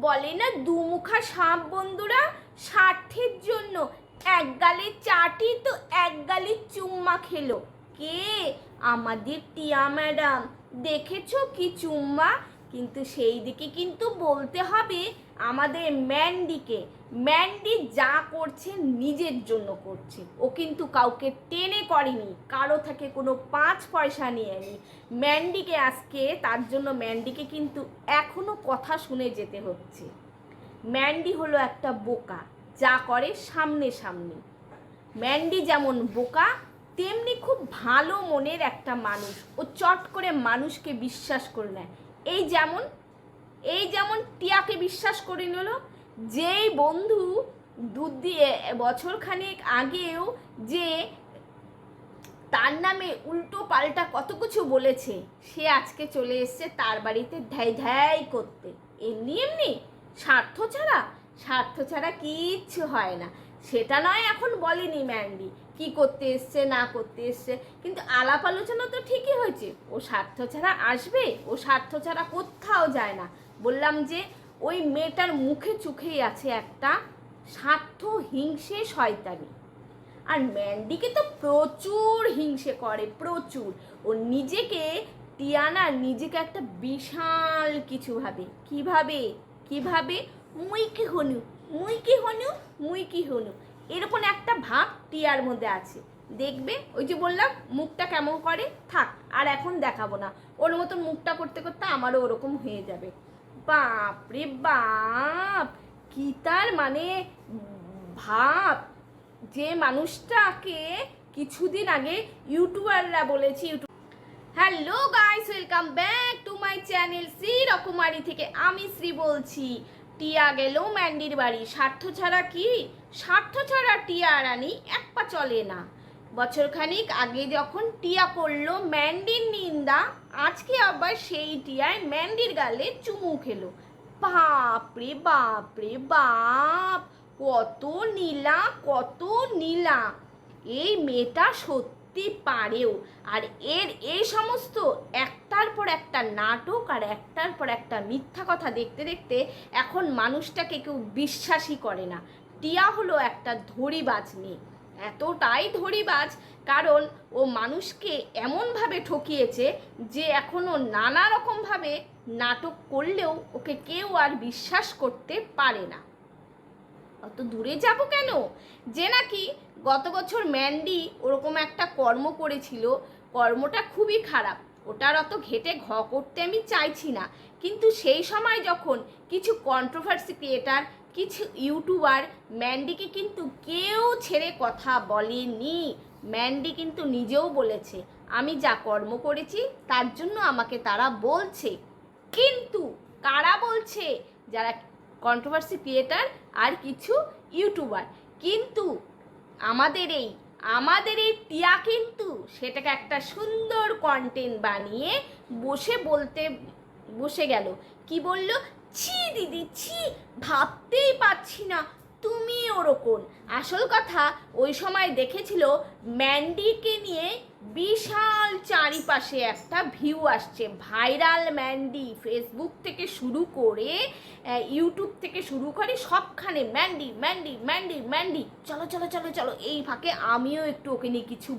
বলে না, দুমুখা সাপ বন্ধুরা, স্বার্থের জন্য। এক গালে চাটি তো এক গালে চুম্মা খেলো। কে? আমাদের টিয়া ম্যাডাম। দেখেছ কি চুম্মা? কিন্তু সেই দিকে কিন্তু বলতে হবে আমাদের ম্যান্ডিকে, ম্যান্ডি যা করছে নিজের জন্য করছে। ও কিন্তু কাউকে টেনে করেনি, কারও থেকে কোনো পাঁচ পয়সা নিয়েনি। ম্যান্ডিকে আজকে, তার জন্য ম্যান্ডিকে কিন্তু এখনও কথা শুনে যেতে হচ্ছে। ম্যান্ডি হলো একটা বোকা, যা করে সামনে সামনে। ম্যান্ডি যেমন বোকা, তেমনি খুব ভালো মনের একটা মানুষ। ও চট করে মানুষকে বিশ্বাস করে নেয়। এই যেমন এই যেমন টিয়াকে বিশ্বাস করে নিল, যেই বন্ধু দুধ দিয়ে বছর খানেক আগেও যে তার নামে উল্টো পাল্টা কত কিছু বলেছে, সে আজকে চলে এসছে তার বাড়িতে ধ্যাই ধ্যাই করতে। এমনি এমনি স্বার্থ ছাড়া স্বার্থ ছাড়া কিচ্ছু হয় না। সেটা নয় এখন বলেনি ম্যান্ডি কি করতে এসছে, না করতে এসছে। কিন্তু আলাপ আলোচনা তো ঠিকই হয়েছে। ও স্বার্থ ছাড়া আসবে, ও স্বার্থ ছাড়া কোথাও যায় না। বললাম যে ওই মেয়েটার মুখে চোখেই আছে একটা স্বার্থ হিংসে শয়তানি। আর ম্যান্ডিকে তো প্রচুর হিংসে করে, প্রচুর। ও নিজেকে, টিয়ানা নিজেকে একটা বিশাল কিছু ভাবে। কীভাবে? কীভাবে? মুই কি হনু মুই কি হনু মুই কি হনু। এরকম একটা ভাব টিয়ার মধ্যে আছে। দেখবে? ওই যে বললাম, মুখটা কেমন করে? থাক, আর এখন দেখাবো না। ওর মতন মুখটা করতে করতে আমারও ওরকম হয়ে যাবে। বাপ রে বাপ, কি তার মানে? ভাব, যে মানুষটাকে কিছুদিন আগে ইউটিউবাররা বলেছে, YouTube hello guys welcome back to my channel Shri রকুমারি থেকে আমি শ্রী বলছি। টিয়া গেল ম্যান্ডির বাড়ি। স্বার্থ ছাড়া কি? স্বার্থ ছাড়া টিয়া রানী এক পা চলে না। বছরখানিক আগে যখন টিয়া করল ম্যান্ডির নিন্দা, আজকে আবার সেই টিয়ায় ম্যান্ডির গালে চুমু খেলো। বাপরে বাপরে, বাপ! কত নীলা কত নীলা! এই মেয়েটা সত্যি পারেও। আর এর এই সমস্ত একটার পর একটা নাটক আর একটার পর একটা মিথ্যা কথা দেখতে দেখতে এখন মানুষটাকে কেউ বিশ্বাসই করে না। টিয়া হলো একটা ধরিবাজ মেয়ে। এতটাই ধরিবাজ, কারণ ও মানুষকে এমনভাবে ঠকিয়েছে যে এখনও নানা রকমভাবে নাটক করলেও ওকে কেউ আর বিশ্বাস করতে পারে না। অত দূরে যাব কেন? যে নাকি গত বছর ম্যান্ডি ওরকম একটা কর্ম করেছিল, কর্মটা খুবই খারাপ। ওটার অত ঘেটে ঘ করতে আমি চাইছি না। কিন্তু সেই সময় যখন কিছু কন্ট্রোভার্সি ক্রিয়েটার কিছু ইউটিউবার ম্যান্ডিকে কিন্তু কেউ ছেড়ে কথা বলেনি। ম্যান্ডি কিন্তু নিজেও বলেছে, আমি যা কর্ম করেছি, তার জন্য আমাকে তারা বলছে। কিন্তু কারা বলছে? যারা কন্ট্রোভার্সি ক্রিয়েটার আর কিছু ইউটিউবার। কিন্তু আমাদের এই আমাদের এই টিয়া কিন্তু সেটাকে একটা সুন্দর কন্টেন্ট বানিয়ে বসে বলতে, বসে গেল। কি বলল? ছি দিদি, ছি, ভাবতেই পারছি না। তুমি ওরকম। আসল কথা, ওই সময় দেখেছিল ম্যান্ডিকে নিয়ে বিশাল চারিপাশে একটা ভিউ আসছে। ভাইরাল ম্যান্ডি ফেসবুক থেকে শুরু করে ইউটিউব থেকে শুরু করে সবখানে ম্যান্ডি ম্যান্ডি ম্যান্ডি ম্যান্ডি। চলো চলো চলো চলো, এই ফাঁকে আমিও একটু ওকে নিয়ে কিছু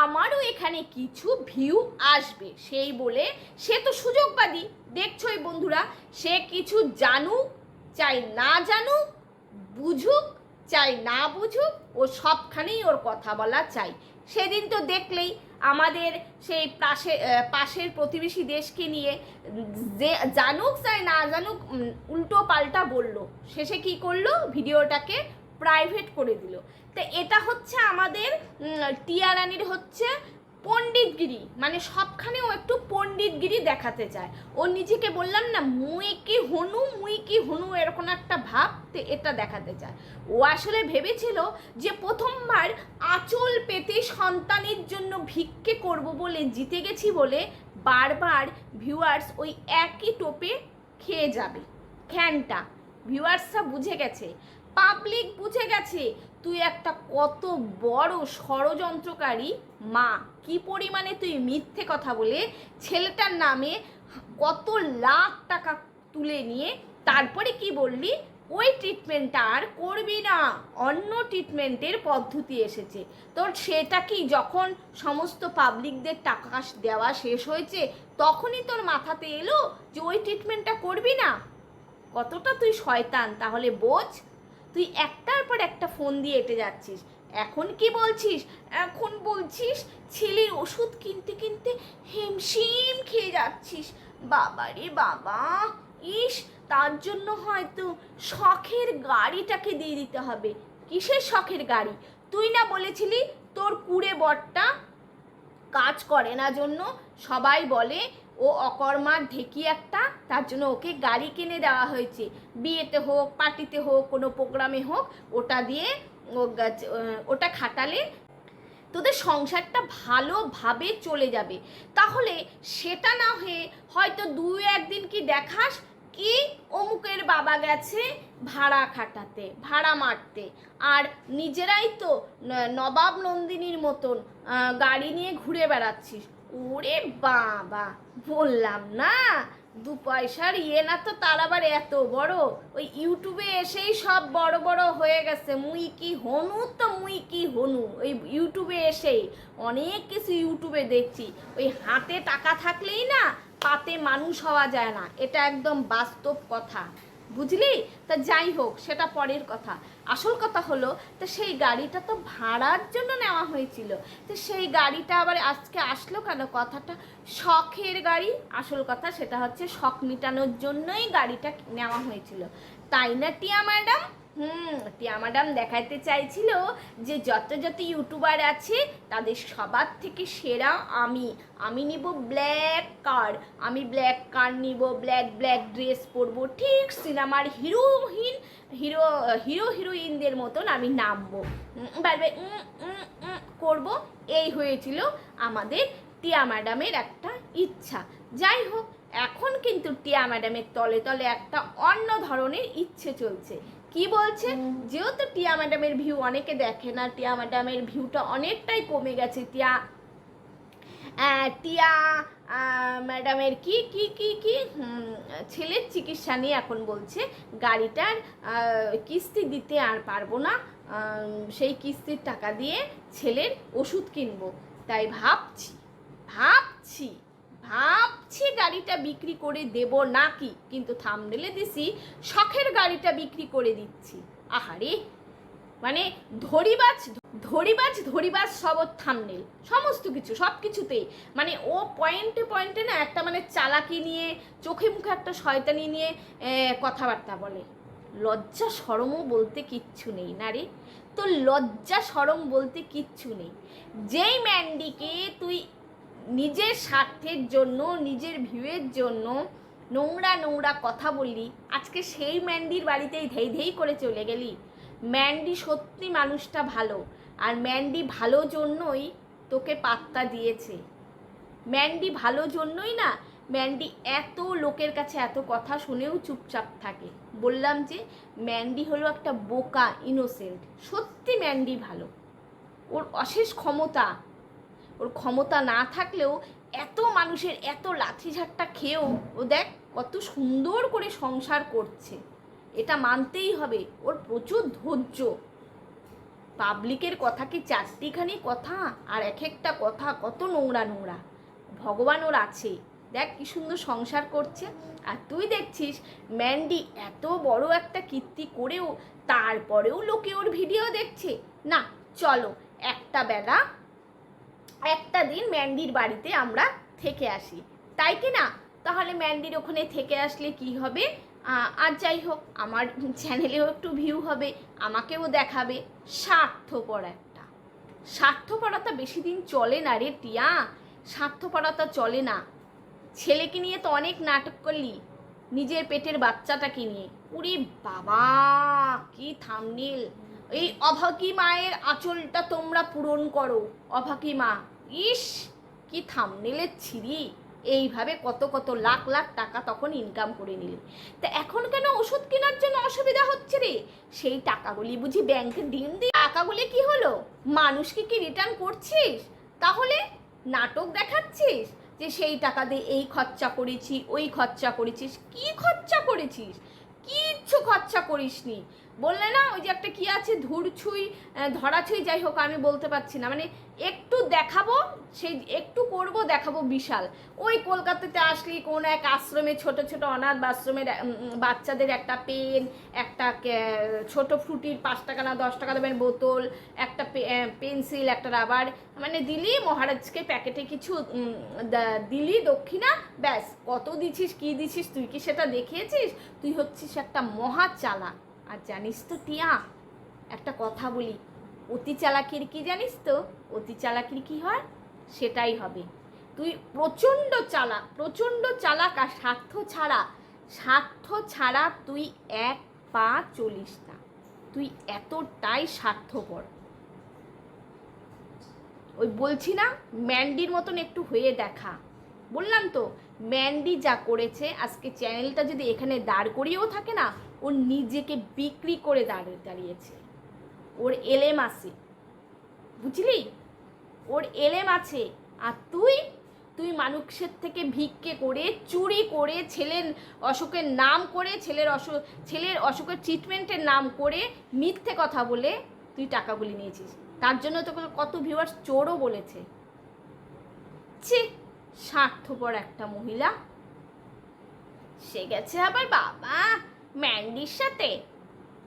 আমারও এখানে কিছু ভিউ আসবে। সেই বলে সে তো সুযোগবাদী দেখছোই বন্ধুরা, সে কিছু জানুক, চাই না জানুক, বুঝুক, চাই না বুঝুক, ও সবখানেই ওর কথা বলা চাই। সেদিন তো দেখলেই আমাদের সেই পাশে পাশের প্রতিবেশী দেশকে নিয়ে যে জানুক, চাই না জানুক উল্টো পাল্টা বলল। শেষে কি করল? ভিডিওটাকে প্রাইভেট করে দিল। তো এটা হচ্ছে আমাদের উম, টিয়া রানীর হচ্ছে পণ্ডিতগিরি। মানে সবখানেও একটু পণ্ডিতগিরি দেখাতে চায়। ও নিজেকে বললাম না মুই কি হনু মুই কি হনু এরকম একটা ভাব এটা দেখাতে চায়। ও আসলে ভেবেছিল যে প্রথমবার আঁচল পেতে সন্তানের জন্য ভিক্ষে করব বলে জিতে গেছি বলে বারবার ভিউয়ার্স ওই একই টোপে খেয়ে যাবে। খ্যানটা। ভিউয়ার্সরা বুঝে গেছে। পাবলিক বুঝে গেছে, তুই একটা কত বড় ষড়যন্ত্রকারী মা। কি পরিমাণে তুই মিথ্যে কথা বলে ছেলেটার নামে কত লাখ টাকা তুলে নিয়ে তারপরে কি বললি? ওই ট্রিটমেন্টটা আর করবি না। অন্য ট্রিটমেন্টের পদ্ধতি এসেছে। তোর সেটা কি যখন সমস্ত পাবলিকদের টাকা দেওয়া শেষ হয়েছে, তখনই তোর মাথাতে এলো যে ওই ট্রিটমেন্টটা করবি না? কতটা তুই শয়তান, তাহলে বোঝ। তুই একটার পর একটা ফোন দিয়ে এটে যাচ্ছিস। এখন কি বলছিস? এখন বলছিস ছেলের ওষুধ কিনতে কিনতে হিমশিম খেয়ে যাচ্ছিস। বাবা রে বাবা, ইস, তার জন্য হয়তো শখের গাড়িটাকে দিয়ে দিতে হবে। কিসের শখের গাড়ি? তুই না বলেছিলি তোর কুড়ে বরটা কাজ করে না জন্য সবাই বলে ও অকর্মার ঢেকি একটা, তার জন্য ওকে গাড়ি কিনে দেওয়া হয়েছে। বিয়েতে হোক, পার্টিতে হোক, কোনো প্রোগ্রামে হোক, ওটা দিয়ে ওটা খাটালে তোদের সংসারটা ভালোভাবে চলে যাবে। তাহলে সেটা না হয়ে হয়তো দু একদিন কি দেখাস কি অমুকের বাবা গেছে ভাড়া খাটাতে, ভাড়া মারতে। আর নিজেরাই তো নবাব নন্দিনীর মতন গাড়ি নিয়ে ঘুরে বেড়াচ্ছিস। ওরে বাবা, বললাম না? দু পয়সার ইয়ে না তো তার আবার এত বড়। ওই ইউটিউবে এসেই সব বড় বড় হয়ে গেছে। মুই কি হনু তো মুই কি হনু? ওই ইউটিউবে এসেই অনেক কিছু ইউটিউবে দেখছি। ওই হাতে টাকা থাকলেই না, পাতে মানুষ হওয়া যায় না। এটা একদম বাস্তব কথা। বুঝলি? তা যাই হোক, সেটা পরের কথা। আসল কথা হলো, তো সেই গাড়িটা তো ভাড়ার জন্য নেওয়া হয়েছিল। তো সেই গাড়িটা আবার আজকে আসলো কেন? কথাটা শখের গাড়ি। আসল কথা সেটা হচ্ছে শখ মেটানোর জন্যই গাড়িটা নেওয়া হয়েছিল। তাই না টিয়া ম্যাডাম? হুম, টিয়া ম্যাডাম দেখাতে চাইছিল যে যত যত ইউটিউবার আছে, তাদের সবার থেকে সেরা আমি। আমি নিব ব্ল্যাক কার আমি ব্ল্যাক কার নিব ব্ল্যাক ব্ল্যাক ড্রেস পরবো। ঠিক সিনেমার হিরোহীন হিরো হিরো হিরোইনদের মতন আমি নামবো। বারবার করব। এই হয়েছিল আমাদের টিয়া ম্যাডামের একটা ইচ্ছা। যাই হোক, এখন কিন্তু টিয়া ম্যাডামের তলে তলে একটা অন্য ধরনের ইচ্ছে চলছে। কি বলছে? যেহেতু টিয়া ম্যাডামের ভিউ অনেকে দেখে না, টিয়া ম্যাডামের ভিউটা অনেকটাই কমে গেছে, টিয়া। টিয়া ম্যাডামের কি কি কি কি? ছেলের চিকিৎসা নিয়ে এখন বলছে, গাড়িটার কিস্তি দিতে আর পারব না সেই কিস্তির টাকা দিয়ে ছেলের ওষুধ কিনবো। তাই ভাবছি ভাবছি। ভাবছি গাড়িটা বিক্রি করে দেব নাকি, কিন্তু থামনেলে দিছি, শখের গাড়িটা বিক্রি করে দিচ্ছি। আহারে মানে ধরিবাজ ধরিবাজ ধরিবাজ সব ওর থামনেল সমস্ত কিছু, সব কিছুতেই মানে ও পয়েন্টে পয়েন্টে না একটা মানে চালাকি নিয়ে, চোখে মুখে একটা শয়তানি নিয়ে কথাবার্তা বলে। লজ্জা সরমও বলতে কিচ্ছু নেই, না রে? তো লজ্জা সরম বলতে কিচ্ছু নেই। যেই ম্যান্ডিকে তুই নিজের স্বার্থের জন্য, নিজের ভিউয়ের জন্য নোংরা নোংরা কথা বললি। আজকে সেই ম্যান্ডির বাড়িতেই ধেই ধেই করে চলে গেলি। ম্যান্ডি সত্যি মানুষটা ভালো আর ম্যান্ডি ভালো জন্যই তোকে পাত্তা দিয়েছে। ম্যান্ডি ভালো জন্যই না, ম্যান্ডি এত লোকের কাছে এত কথা শুনেও চুপচাপ থাকে। বললাম যে ম্যান্ডি হলো একটা বোকা ইনোসেন্ট সত্যি ম্যান্ডি ভালো। ওর অশেষ ক্ষমতা। ওর ক্ষমতা না থাকলেও এত মানুষের এত লাঠিঝাট্টা খেয়েও ও দেখ কত সুন্দর করে সংসার করছে। এটা মানতেই হবে, ওর প্রচুর ধৈর্য। পাবলিকের কথা কি চারটিখানি কথা? আর এক একটা কথা কত নোংরা নোংরা। ভগবান ওর আছে। দেখ কি সুন্দর সংসার করছে। আর তুই দেখছিস, ম্যান্ডি এত বড় একটা কীর্তি করেও তারপরেও লোকে ওর ভিডিও দেখছে। না, চলো, একটা বেলা একটা দিন ম্যান্ডির বাড়িতে আমরা থেকে আসি। তাই কি না? তাহলে ম্যান্ডির ওখানে থেকে আসলে কি হবে? আর যাই হোক, আমার চ্যানেলেও একটু ভিউ হবে, আমাকেও দেখাবে। স্বার্থপর একটা। স্বার্থপরতা বেশি দিন চলে না রে টিয়া। স্বার্থপরতা চলে না। ছেলেকে নিয়ে তো অনেক নাটক করলি, নিজের পেটের বাচ্চাটাকে নিয়ে। উরে বাবা, কি থামনেল এই অভাগী মায়ের আঁচলটা তোমরা পূরণ করো, অভাগী মা। ইস, কি থামনেলের ছিরি। এইভাবে কত কত লাখ লাখ টাকা তখন ইনকাম করে নিলে। তা এখন কেন ওষুধ কেনার জন্য অসুবিধা হচ্ছে রে? সেই টাকাগুলি বুঝি ব্যাংকে দিন দিয়ে টাকাগুলি কি হলো? মানুষকে কি রিটার্ন করছিস? তাহলে নাটক দেখাচ্ছিস? যে সেই টাকা দিয়ে এই খরচা করেছি, ওই খরচা করেছিস, কি খরচা করেছিস? কিচ্ছু খরচা করিসনি। বললে না ওই যে একটা কি আছে ধুরছুই আহ, ধরাছুই যাই হোক আমি বলতে পারছি না। মানে একটু দেখাবো সেই একটু করব দেখাবো বিশাল। ওই কলকাতাতে আসলি কোন এক আশ্রমে ছোট ছোট অনাথ আশ্রমের বাচ্চাদের একটা পেন একটা ছোট ফ্রুটির পাঁচ টাকা না দশ টাকা দামের বোতল একটা পেন্সিল একটা রাবার। মানে দিলি মহারাজকে প্যাকেটে কিছু দিলি দক্ষিণা ব্যাস। কত দিছিস কি দিছিস তুই কি সেটা দেখিয়েছিস? তুই হচ্ছিস একটা মহা চালাক আর জানিস তো টিয়া, একটা কথা বলি, অতি চালাকির কি জানিস তো? অতি চালাকির কি হয়? সেটাই হবে। তুই প্রচণ্ড চালাক প্রচণ্ড চালাক আর স্বার্থ ছাড়া স্বার্থ ছাড়া তুই এক পা চলিস না। তুই এতটাই স্বার্থপর। ওই বলছি না, ম্যান্ডির মতন একটু হয়ে দেখা। বললাম তো, ম্যান্ডি যা করেছে, আজকে চ্যানেলটা যদি এখানে দাঁড় করিয়েও থাকে না ও নিজেকে বিক্রি করে দাঁড়িয়ে দাঁড়িয়েছে। ওর এলেম আছে। বুঝলি? ওর এলেম আছে। আর তুই তুই মানুষের থেকে ভিক্ষে করে, চুরি করে ছেলের অসুখের নাম করে, ছেলের অসুখ ছেলের অসুখের ট্রিটমেন্টের নাম করে মিথ্যে কথা বলে তুই টাকাগুলি নিয়েছিস। তার জন্য তোকে কত ভিউয়ার্স চোরও বলেছে। ছি, স্বার্থপর একটা মহিলা। সে গেছে আবার বাবা। ম্যান্ডির সাথে।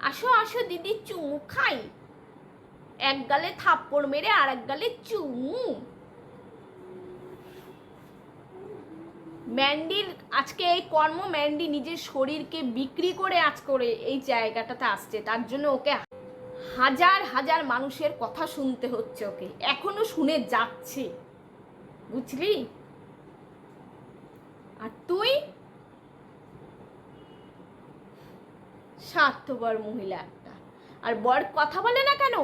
আসো আসো, দিদি, চুমু খাই। এক গালে থাপ্পড় মেরে আর এক গালে চুমু। ম্যান্ডির, আজকে এই কর্ম ম্যান্ডি নিজের শরীরকে বিক্রি করে আজ করে এই জায়গাটাতে আসছে। তার জন্য ওকে হাজার হাজার মানুষের কথা শুনতে হচ্ছে ওকে। এখনও শুনে যাচ্ছে। বুঝলি? আর তুই? স্বার্থপর মহিলা একটা। আর বর কথা বলে না কেন?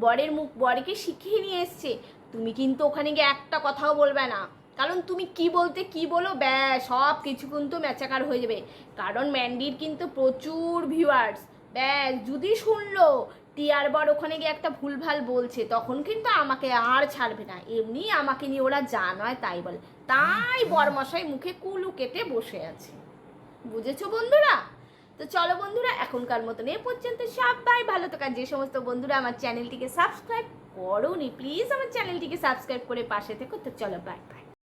বরের মুখ বরকে শিখিয়ে নিয়ে এসছে। তুমি কিন্তু ওখানে গিয়ে একটা কথাও বলবে না। কারণ তুমি কি বলতে কি বলো, ব্যাস, সব কিছু কিন্তু ম্যাচাকার হয়ে যাবে। কারণ ম্যান্ডির কিন্তু প্রচুর ভিউয়ার্স ব্যাস, যদি শুনলো, টিয়ার বর ওখানে গিয়ে একটা ভুলভাল বলছে, তখন কিন্তু আমাকে আর ছাড়বে না। এমনি আমাকে নিয়ে ওরা যা নয় তাই বলে। তাই বরমশাই মুখে কুলু কেটে বসে আছে। বুঝেছ বন্ধুরা? তো চলো বন্ধুরা, এখনকার মতন এ পর্যন্ত সবাই ভালো থাকার যে সমস্ত বন্ধুরা আমার চ্যানেলটিকে সাবস্ক্রাইব করো নি প্লিজ আমার চ্যানেলটিকে সাবস্ক্রাইব করে পাশে থেকো। তো চলো বাই বাই